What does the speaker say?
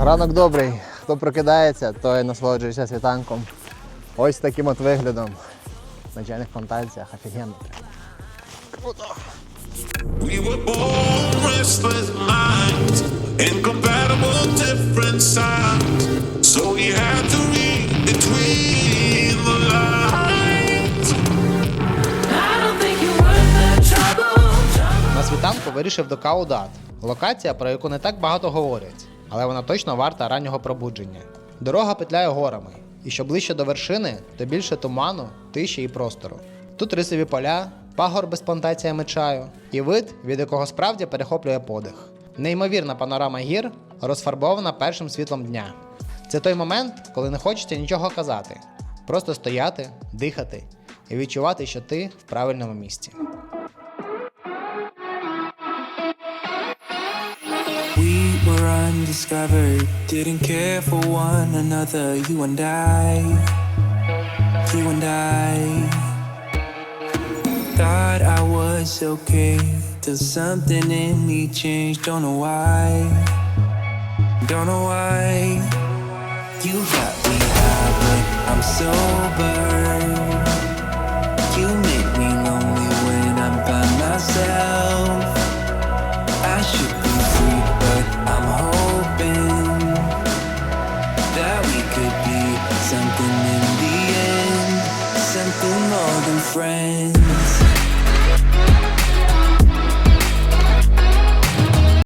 Ранок добрий. Хто прокидається, той насолоджується світанком. Ось таким от виглядом. В начальних фантазіях офігенно. Круто. We were born restless minds, incompatible, different sides. So we had to read between the lines. I don't think you're worth the trouble. На світанку вирішив до Каудат. Локація, про яку не так багато говорять, але вона точно варта раннього пробудження. Дорога петляє горами, і що ближче до вершини, то більше туману, тиші і простору. Тут рисові поля, пагорби з плантаціями чаю і вид, від якого справді перехоплює подих. Неймовірна панорама гір, розфарбована першим світлом дня. Це той момент, коли не хочеться нічого казати, просто стояти, дихати і відчувати, що ти в правильному місці. We were undiscovered, didn't care for one another, you and I, you and I. Thought I was okay, till something in me changed, don't know why, don't know why. You got me high, but I'm sober. be something in the end, something more than friends.